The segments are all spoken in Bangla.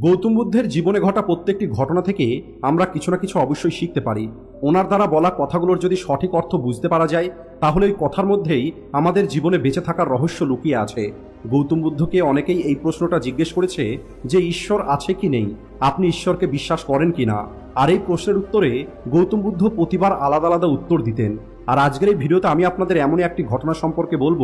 গৌতম বুদ্ধের জীবনে ঘটা প্রত্যেকটি ঘটনা থেকে আমরা কিছু না কিছু অবশ্যই শিখতে পারি। ওনার দ্বারা বলা কথাগুলোর যদি সঠিক অর্থ বুঝতে পারা যায়, তাহলে ওই কথার মধ্যেই আমাদের জীবনে বেঁচে থাকার রহস্য লুকিয়ে আছে। গৌতম বুদ্ধকে অনেকেই এই প্রশ্নটা জিজ্ঞেস করেছে যে, ঈশ্বর আছে কি নেই? আপনি ঈশ্বরকে বিশ্বাস করেন কি না? আর এই প্রশ্নের উত্তরে গৌতম বুদ্ধ প্রতিবার আলাদা আলাদা উত্তর দিতেন। আর আজকের এই ভিডিওতে আমি আপনাদের এমনই একটি ঘটনা সম্পর্কে বলব,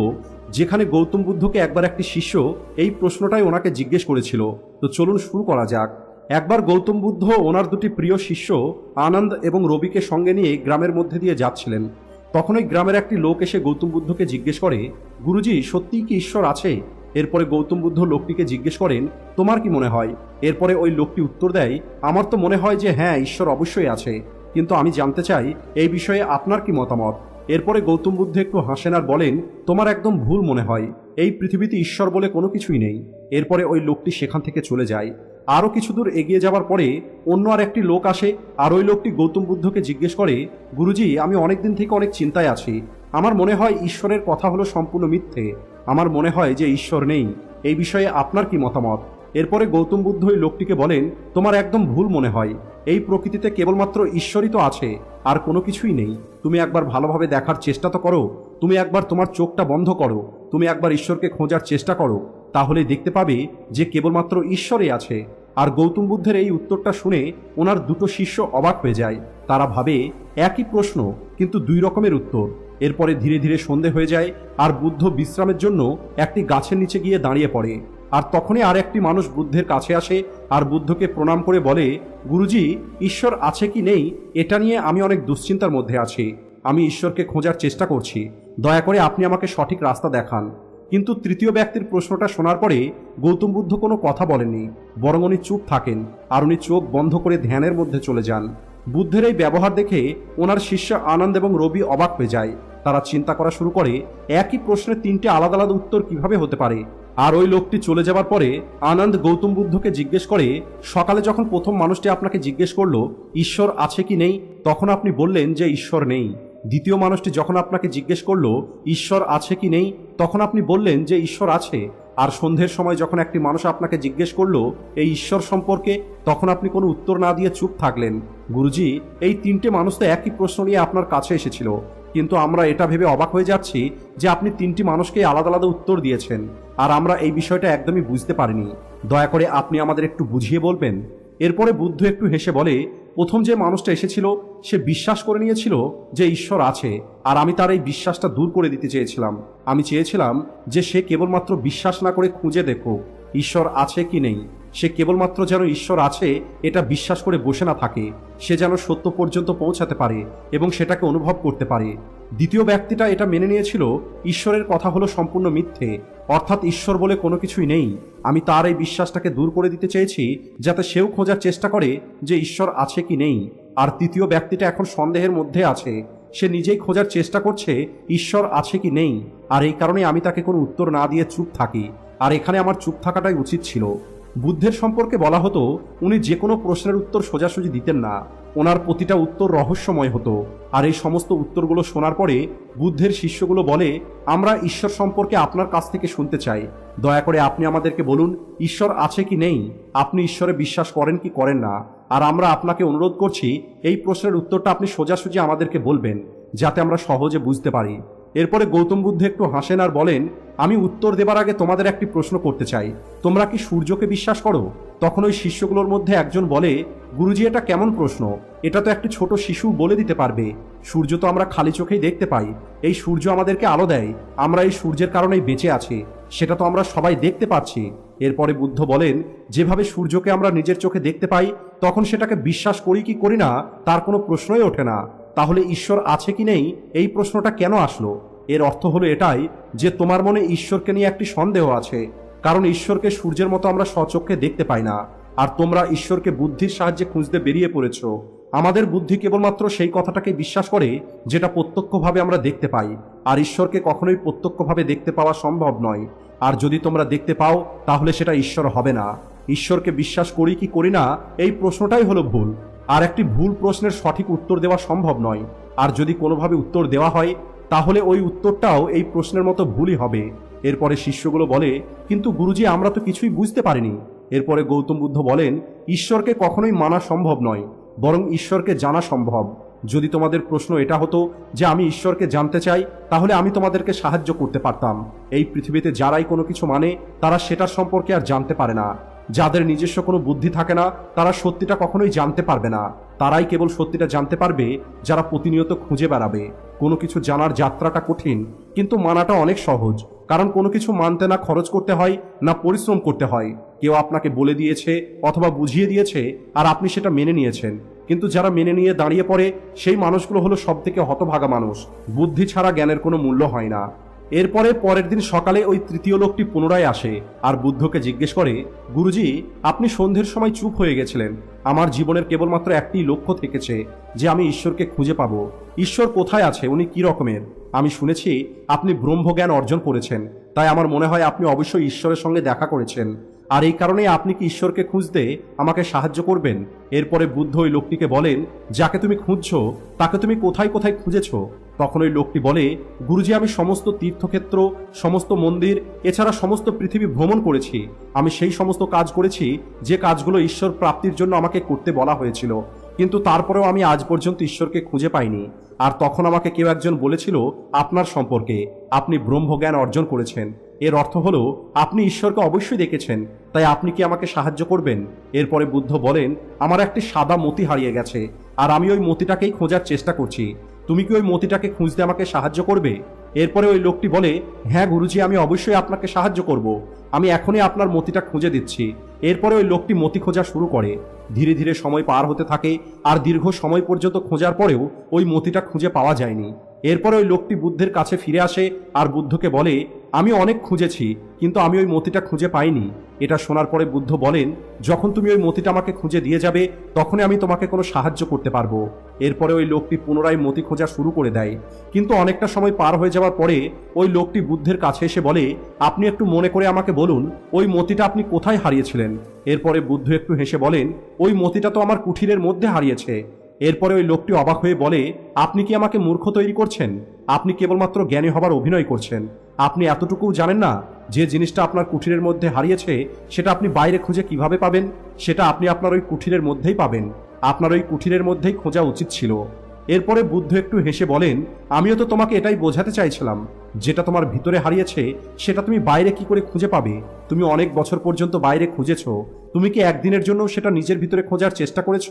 যেখানে গৌতম বুদ্ধকে একবার একটি শিষ্য এই প্রশ্নটাই ওনাকে জিজ্ঞেস করেছিল। তো চলুন শুরু করা যাক। একবার গৌতম বুদ্ধ ওনার দুটি প্রিয় শিষ্য আনন্দ এবং রবিকে সঙ্গে নিয়ে গ্রামের মধ্যে দিয়ে যাচ্ছিলেন। তখন ওই গ্রামের একটি লোক এসে গৌতম বুদ্ধকে জিজ্ঞেস করে, গুরুজি, সত্যিই কি ঈশ্বর আছে? এরপরে গৌতম বুদ্ধ লোকটিকে জিজ্ঞেস করেন, তোমার কি মনে হয়? এরপরে ওই লোকটি উত্তর দেয়, আমার তো মনে হয় যে হ্যাঁ ঈশ্বর অবশ্যই আছে। কিন্তু আমি জানতে চাই, এই বিষয়ে আপনার কি মতামত? এরপরে গৌতম বুদ্ধ একটু হাসেন আর বলেন, তোমার একদম ভুল মনে হয়। এই পৃথিবীতে ঈশ্বর বলে কোনো কিছুই নেই। এরপরে ওই লোকটি সেখান থেকে চলে যায়। আরও কিছু দূর এগিয়ে যাওয়ার পরে অন্য আর একটি লোক আসে, আর ওই লোকটি গৌতম বুদ্ধকে জিজ্ঞেস করে, গুরুজি, আমি অনেক দিন থেকে অনেক চিন্তায় আছি। আমার মনে হয় ঈশ্বরের কথা হলো সম্পূর্ণ মিথ্যে। আমার মনে হয় যে ঈশ্বর নেই। এই বিষয়ে আপনার কি মতামত? এরপরে গৌতম বুদ্ধ ওই লোকটিকে বলেন, তোমার একদম ভুল মনে হয়। এই প্রকৃতিতে কেবলমাত্র ঈশ্বরই তো আছে, আর কোনো কিছুই নেই। তুমি একবার ভালোভাবে দেখার চেষ্টা তো করো। তুমি একবার তোমার চোখটা বন্ধ করো। তুমি একবার ঈশ্বরকে খোঁজার চেষ্টা করো। তাহলে দেখতে পাবে যে কেবলমাত্র ঈশ্বরই আছে। আর গৌতম বুদ্ধের এই উত্তরটা শুনে ওনার দুটো শিষ্য অবাক হয়ে যায়। তারা ভাবে, একই প্রশ্ন, কিন্তু দুই রকমের উত্তর। এরপরে ধীরে ধীরে সন্ধে হয়ে যায়, আর বুদ্ধ বিশ্রামের জন্য একটি গাছের নিচে গিয়ে দাঁড়িয়ে পড়ে। আর তখনই আর একটি মানুষ বুদ্ধের কাছে আসে আর বুদ্ধকে প্রণাম করে বলে, গুরুজি, ঈশ্বর আছে কি নেই? এটা নিয়ে আমি অনেক দুশ্চিন্তার মধ্যে আছি। আমি ঈশ্বরকে খোঁজার চেষ্টা করছি। দয়া করে আপনি আমাকে সঠিক রাস্তা দেখান। কিন্তু তৃতীয় ব্যক্তির প্রশ্নটা শোনার পরে গৌতম বুদ্ধ কোনো কথা বলেননি, বরং উনি চুপ থাকেন আর উনি চোখ বন্ধ করে ধ্যানের মধ্যে চলে যান। বুদ্ধের এই ব্যবহার দেখে ওনার শিষ্য আনন্দ এবং রবি অবাক হয়ে যায়। তারা চিন্তা করা শুরু করে, একই প্রশ্নের তিনটে আলাদা আলাদা উত্তর কীভাবে হতে পারে? আর ওই লোকটি চলে যাবার পরে আনন্দ গৌতম বুদ্ধকে জিজ্ঞেস করে, সকালে যখন প্রথম মানুষটি আপনাকে জিজ্ঞেস করল, ঈশ্বর আছে কি নেই, তখন আপনি বললেন যে ঈশ্বর নেই। দ্বিতীয় মানুষটি যখন আপনাকে জিজ্ঞেস করল, ঈশ্বর আছে কি নেই, তখন আপনি বললেন যে ঈশ্বর আছে। আর সন্ধ্যের সময় যখন একটি মানুষ আপনাকে জিজ্ঞেস করল এই ঈশ্বর সম্পর্কে, তখন আপনি কোনো উত্তর না দিয়ে চুপ থাকলেন। গুরুজি, এই তিনটে মানুষ তো একই প্রশ্ন নিয়ে আপনার কাছে এসেছিল। কিন্তু আমরা এটা ভেবে অবাক হয়ে যাচ্ছি যে আপনি তিনটি মানুষকে আলাদা আলাদা উত্তর দিয়েছেন। আর আমরা এই বিষয়টা একদমই বুঝতে পারিনি। দয়া করে আপনি আমাদের একটু বুঝিয়ে বলবেন? এরপরে বুদ্ধ একটু হেসে বলে, প্রথম যে মানুষটা এসেছিল, সে বিশ্বাস করে নিয়েছিল যে ঈশ্বর আছে, আর আমি তার এই বিশ্বাসটা দূর করে দিতে চেয়েছিলাম। আমি চেয়েছিলাম যে সে কেবলমাত্র বিশ্বাস না করে খুঁজে দেখো ঈশ্বর আছে কি নেই। সে কেবলমাত্র যেন ঈশ্বর আছে, এটা বিশ্বাস করে বসে না থাকে। সে যেন সত্য পর্যন্ত পৌঁছাতে পারে এবং সেটাকে অনুভব করতে পারে। দ্বিতীয় ব্যক্তিটা এটা মেনে নিয়েছিল, ঈশ্বরের কথা হলো সম্পূর্ণ মিথ্যে, অর্থাৎ ঈশ্বর বলে কোনো কিছুই নেই। আমি তার এই বিশ্বাসটাকে দূর করে দিতে চেয়েছি, যাতে সেও খোঁজার চেষ্টা করে যে ঈশ্বর আছে কি নেই। আর তৃতীয় ব্যক্তিটা এখন সন্দেহের মধ্যে আছে। সে নিজেই খোঁজার চেষ্টা করছে, ঈশ্বর আছে কি নেই। আর এই কারণে আমি তাকে কোনো উত্তর না দিয়ে চুপ থাকি। আর এখানে আমার চুপ থাকাটাই উচিত ছিল। বুদ্ধের সম্পর্কে বলা হতো, উনি যে কোনো প্রশ্নের উত্তর সোজাসুজি দিতেন না। ওনার প্রতিটা উত্তর রহস্যময় হতো। আর এই সমস্ত উত্তরগুলো শোনার পরে বুদ্ধের শিষ্যগুলো বলে, আমরা ঈশ্বর সম্পর্কে আপনার কাছ থেকে শুনতে চাই। দয়া করে আপনি আমাদেরকে বলুন, ঈশ্বর আছে কি নেই? আপনি ঈশ্বরে বিশ্বাস করেন কি করেন না? আর আমরা আপনাকে অনুরোধ করছি, এই প্রশ্নের উত্তরটা আপনি সোজাসুজি আমাদেরকে বলবেন, যাতে আমরা সহজে বুঝতে পারি। এরপরে গৌতম বুদ্ধ একটু হাসেন আর বলেন, আমি উত্তর দেবার আগে তোমাদের একটি প্রশ্ন করতে চাই। তোমরা কি সূর্যকে বিশ্বাস করো? তখন ওই শিষ্যগুলোর মধ্যে একজন বলে, গুরুজি, এটা কেমন প্রশ্ন? এটা তো একটি ছোট শিশু বলে দিতে পারবে। সূর্য তো আমরা খালি চোখেই দেখতে পাই। এই সূর্য আমাদেরকে আলো দেয়। আমরা এই সূর্যের কারণেই বেঁচে আছি। সেটা তো আমরা সবাই দেখতে পাচ্ছি এরপরে বুদ্ধ বলেন, যেভাবে সূর্যকে আমরা নিজের চোখে দেখতে পাই, তখন সেটাকে বিশ্বাস করি কি করি না, তার কোনো প্রশ্নই ওঠে না। তাহলে ঈশ্বর আছে কি নেই? এই প্রশ্নটা কেন আসলো? এর অর্থ হলো এটাই যে তোমার মনে ঈশ্বরকে নিয়ে একটি সন্দেহ আছে। কারণ ঈশ্বরকে সূর্যের মতো আমরা স্বচক্ষে দেখতে পাই না। আর তোমরা ঈশ্বরকে বুদ্ধির সাহায্যে খুঁজতে বেরিয়ে পড়েছ। আমাদের বুদ্ধি কেবলমাত্র সেই কথাটাকে বিশ্বাস করে যেটা প্রত্যক্ষভাবে আমরা দেখতে পাই। আর ঈশ্বরকে কখনোই প্রত্যক্ষভাবে দেখতে পাওয়া সম্ভব নয়। আর যদি তোমরা দেখতে পাও, তাহলে সেটা ঈশ্বর হবে না। ঈশ্বরকে বিশ্বাস করি কি করি না, এই প্রশ্নটাই হলো ভুল। আর একটি ভুল প্রশ্নের সঠিক উত্তর দেওয়া সম্ভব নয়। আর যদি কোনোভাবে উত্তর দেওয়া হয়, তাহলে ওই উত্তরটাও এই প্রশ্নের মতো ভুলই হবে। এরপরে শিষ্যগুলো বলে, কিন্তু গুরুজি, আমরা তো কিছুই বুঝতে পারিনি। এরপরে গৌতম বুদ্ধ বলেন, ঈশ্বরকে কখনোই মানা সম্ভব নয়, বরং ঈশ্বরকে জানা সম্ভব। যদি তোমাদের প্রশ্ন এটা হতো যে আমি ঈশ্বরকে জানতে চাই, তাহলে আমি তোমাদেরকে সাহায্য করতে পারতাম। এই পৃথিবীতে যারাই কোনো কিছু মানে তারা সেটার সম্পর্কে আর জানতে পারে না। যাদের নিজস্ব কোনো বুদ্ধি থাকে না, তারা সত্যিটা কখনোই জানতে পারবে না। তারাই কেবল সত্যিটা জানতে পারবে, যারা প্রতিনিয়ত খুঁজে বেড়াবে। কোনো কিছু জানার যাত্রাটা কঠিন, কিন্তু মানাটা অনেক সহজ। কারণ কোনো কিছু মানতে না খরচ করতে হয়, না পরিশ্রম করতে হয়। কেউ আপনাকে বলে দিয়েছে অথবা বুঝিয়ে দিয়েছে, আর আপনি সেটা মেনে নিয়েছেন। কিন্তু যারা মেনে নিয়ে দাঁড়িয়ে পড়ে, সেই মানুষগুলো হলো সব থেকে হতভাগা মানুষ। বুদ্ধি ছাড়া জ্ঞানের কোনো মূল্য হয় না। এরপরে পরের দিন সকালে ওই তৃতীয় লোকটি পুনরায় আসে আর বুদ্ধকে জিজ্ঞেস করে, গুরুজি, আপনি সন্ধ্যের সময় চুপ হয়ে গেছিলেন। আমার জীবনের কেবলমাত্র একটি লক্ষ্য থেকেছে যে আমি ঈশ্বরকে খুঁজে পাব। ঈশ্বর কোথায় আছে? উনি কি রকমের? আমি শুনেছি আপনি ব্রহ্মজ্ঞান অর্জন করেছেন। তাই আমার মনে হয় আপনি অবশ্যই ঈশ্বরের সঙ্গে দেখা করেছেন। আর এই কারণে আপনি কি ঈশ্বরকে খুঁজতে আমাকে সাহায্য করবেন? এরপরে বুদ্ধ ওই লোকটিকে বলেন, যাকে তুমি খুঁজছো, তাকে তুমি কোথায় কোথায় খুঁজেছো? তখন ওই লোকটি বলে, গুরুজি, আমি সমস্ত তীর্থক্ষেত্র, সমস্ত মন্দির, এছাড়া সমস্ত পৃথিবী ভ্রমণ করেছি। আমি সেই সমস্ত কাজ করেছি, যে কাজগুলো ঈশ্বর প্রাপ্তির জন্য আমাকে করতে বলা হয়েছিল। কিন্তু তারপরেও আমি আজ পর্যন্ত ঈশ্বরকে খুঁজে পাইনি। আর তখন আমাকে কেউ একজন বলেছিল, আপনার সম্পর্কে আপনি ব্রহ্মজ্ঞান অর্জন করেছেন। এর অর্থ হলো, আপনি ঈশ্বরকে অবশ্যই দেখেছেন। তাই আপনি কি আমাকে সাহায্য করবেন? এরপরে বুদ্ধ বলেন, আমার একটি সাদা মতি হারিয়ে গেছে, আর আমি ওই মতিটাকেই খোঁজার চেষ্টা করছি। তুমি কি ওই মতিটাকে খুঁজতে আমাকে সাহায্য করবে? এরপরে ওই লোকটি বলে হ্যাঁ গুরুজি, আমি অবশ্যই আপনাকে সাহায্য করব। আমি এখনই আপনার মতিটা খুঁজে দিচ্ছি। এরপরে ওই লোকটি মতি খোঁজা শুরু করে। ধীরে ধীরে সময় পার হতে থাকে, আর দীর্ঘ সময় পর্যন্ত খোঁজার পরেও ওই মতিটা খুঁজে পাওয়া যায়নি। এরপরে ওই লোকটি বুদ্ধের কাছে ফিরে আসে, আর বুদ্ধকে বলে আমি অনেক খুঁজেছি, কিন্তু আমি ওই মতিটা খুঁজে পাইনি। এটা শোনার পরে বুদ্ধ বলেন, যখন তুমি ওই মতিটা আমাকে খুঁজে দিয়ে যাবে, তখনই আমি তোমাকে কোনো সাহায্য করতে পারব। এরপরে ওই লোকটি পুনরায় মতি খোঁজা শুরু করে দেয়। কিন্তু অনেকটা সময় পার হয়ে যাওয়ার পরে ওই লোকটি বুদ্ধের কাছে এসে বলে, আপনি একটু মনে করে আমাকে বলুন, ওই মতিটা আপনি কোথায় হারিয়েছিলেন? এরপরে বুদ্ধ একটু হেসে বলেন, ওই মতিটা তো আমার কুঠিরের মধ্যে হারিয়েছে। এরপরে ওই লোকটি অবাক হয়ে বলে, আপনি কি আমাকে মূর্খ তৈরি করছেন? আপনি কেবলমাত্র জ্ঞানী হবার অভিনয় করছেন। আপনি এতটুকুও জানেন না যে জিনিসটা আপনার কুঠিরের মধ্যে হারিয়েছে, সেটা আপনি বাইরে খুঁজে কীভাবে পাবেন? সেটা আপনি আপনার ওই কুঠিরের মধ্যেই পাবেন। আপনার ওই কুঠিরের মধ্যেই খোঁজা উচিত ছিল। এরপরে বুদ্ধ একটু হেসে বলেন, আমিও তো তোমাকে এটাই বোঝাতে চাইছিলাম। যেটা তোমার ভিতরে হারিয়েছে, সেটা তুমি বাইরে কি করে খুঁজে পাবে? তুমি অনেক বছর পর্যন্ত বাইরে খুঁজেছ। তুমি কি একদিনের জন্য সেটা নিজের ভিতরে খোঁজার চেষ্টা করেছ?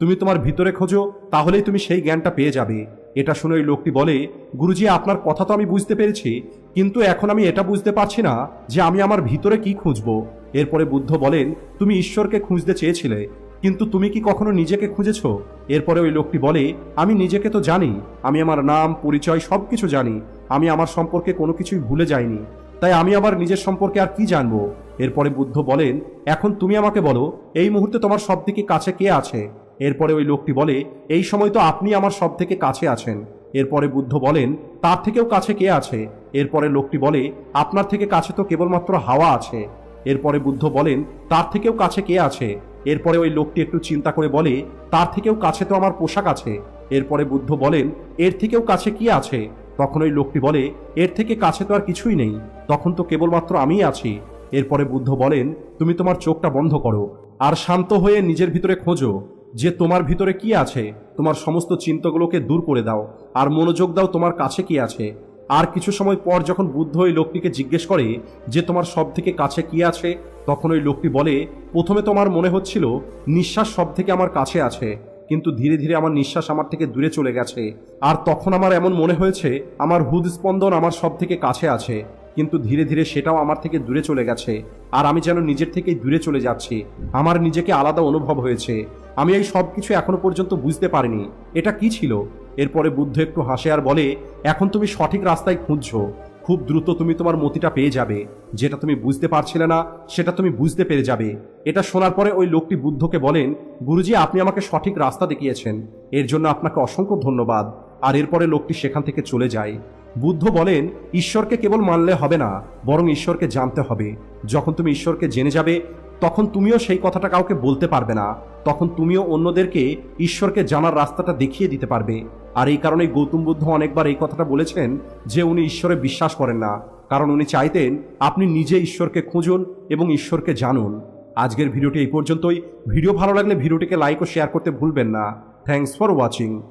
তুমি তোমার ভিতরে খোঁজো, তাহলেই তুমি সেই জ্ঞানটা পেয়ে যাবে। এটা শুনে ওই লোকটি বলে, গুরুজি, আপনার কথা তো আমি বুঝতে পেরেছি, কিন্তু এখন আমি এটা বুঝতে পারছি না যে আমি আমার ভিতরে কি খুঁজবো। এরপরে বুদ্ধ বলেন, তুমি ঈশ্বরকে খুঁজতে চেয়েছিলে, কিন্তু তুমি কি কখনো নিজেকে খুঁজেছ? এরপরে ওই লোকটি বলে, আমি নিজেকে তো জানি, আমি আমার নাম, পরিচয় সব কিছু জানি আমি আমার সম্পর্কে কোনো কিছুই ভুলে যাইনি। তাই আমি আবার নিজের সম্পর্কে আর কি জানব? এরপরে বুদ্ধ বলেন, এখন তুমি আমাকে বলো, এই মুহূর্তে তোমার সব থেকে কাছে কে আছে? এরপরে ওই লোকটি বলে, এই সময় তো আপনি আমার সব থেকে কাছে আছেন। এরপরে বুদ্ধ বলেন, তার থেকেও কাছে কে আছে? এরপরে লোকটি বলে, আপনার থেকে কাছে তো কেবলমাত্র হাওয়া আছে। এরপরে বুদ্ধ বলেন, তার থেকেও কাছে কে আছে? এরপরে ওই লোকটি একটু চিন্তা করে বলে, তার থেকেও কাছে তো আমার পোশাক আছে। এরপরে বুদ্ধ বলেন, এর থেকেও কাছে কি আছে? তখন ওই লোকটি বলে, এর থেকে কাছে তো আর কিছুই নেই। তখন তো কেবলমাত্র আমিই আছি। এরপরে বুদ্ধ বলেন, তুমি তোমার চোখটা বন্ধ করো আর শান্ত হয়ে নিজের ভিতরে খোঁজো। যে তোমার ভিতরে কি আছে, তোমার সমস্ত চিন্তাগুলোকে দূর করে দাও আর মনোযোগ দাও তোমার কাছে কি আছে। আর কিছু সময় পর যখন বুদ্ধ ওই লোকটিকে জিজ্ঞেস করে যে তোমার সব থেকে কাছে কি আছে, তখন ওই লোকটি বলে, প্রথমে তোমার মনে হচ্ছিল, নিঃশ্বাস সব থেকে আমার কাছে আছে। কিন্তু ধীরে ধীরে আমার নিঃশ্বাস আমার থেকে দূরে চলে গেছে। আর তখন আমার এমন মনে হয়েছে, আমার হৃদস্পন্দন আমার সব থেকে কাছে আছে, কিন্তু ধীরে ধীরে সেটাও আমার থেকে দূরে চলে গেছে। আর আমি যেন নিজের থেকেই দূরে চলে যাচ্ছি। আমার নিজেকে আলাদা অনুভব হয়েছে। আমি এই সব কিছু এখনও পর্যন্ত বুঝতে পারিনি। এটা কি ছিল? এরপরে বুদ্ধ একটু হাসে আর বলে, এখন তুমি সঠিক রাস্তায় খুঁজছো। খুব দ্রুত তুমি তোমার মতিটা পেয়ে যাবে। যেটা তুমি বুঝতে পারছিলে না, সেটা তুমি বুঝতে পেরে যাবে। এটা শোনার পরে ওই লোকটি বুদ্ধকে বলেন, গুরুজি, আপনি আমাকে সঠিক রাস্তা দেখিয়েছেন। এর জন্য আপনাকে অসংখ্য ধন্যবাদ। আর এরপরে লোকটি সেখান থেকে চলে যায়। বুদ্ধ বলেন, ঈশ্বরকে কেবল মানলে হবে না, বরং ঈশ্বরকে জানতে হবে। যখন তুমি ঈশ্বরকে জেনে যাবে তখন তুমিও সেই কথাটা কাউকে বলতে পারবে না। তখন তুমিও অন্যদেরকে ঈশ্বরকে জানার রাস্তাটা দেখিয়ে দিতে পারবে। আর এই কারণেই গৌতম বুদ্ধ অনেকবার এই কথাটা বলেছেন যে উনি ঈশ্বরে বিশ্বাস করেন না। কারণ উনি চাইতেন আপনি নিজে ঈশ্বরকে খুঁজুন এবং ঈশ্বরকে জানুন। আজকের ভিডিওটি এই পর্যন্তই। ভিডিও ভালো লাগলে ভিডিওটিকে লাইক ও শেয়ার করতে ভুলবেন না। Thanks for watching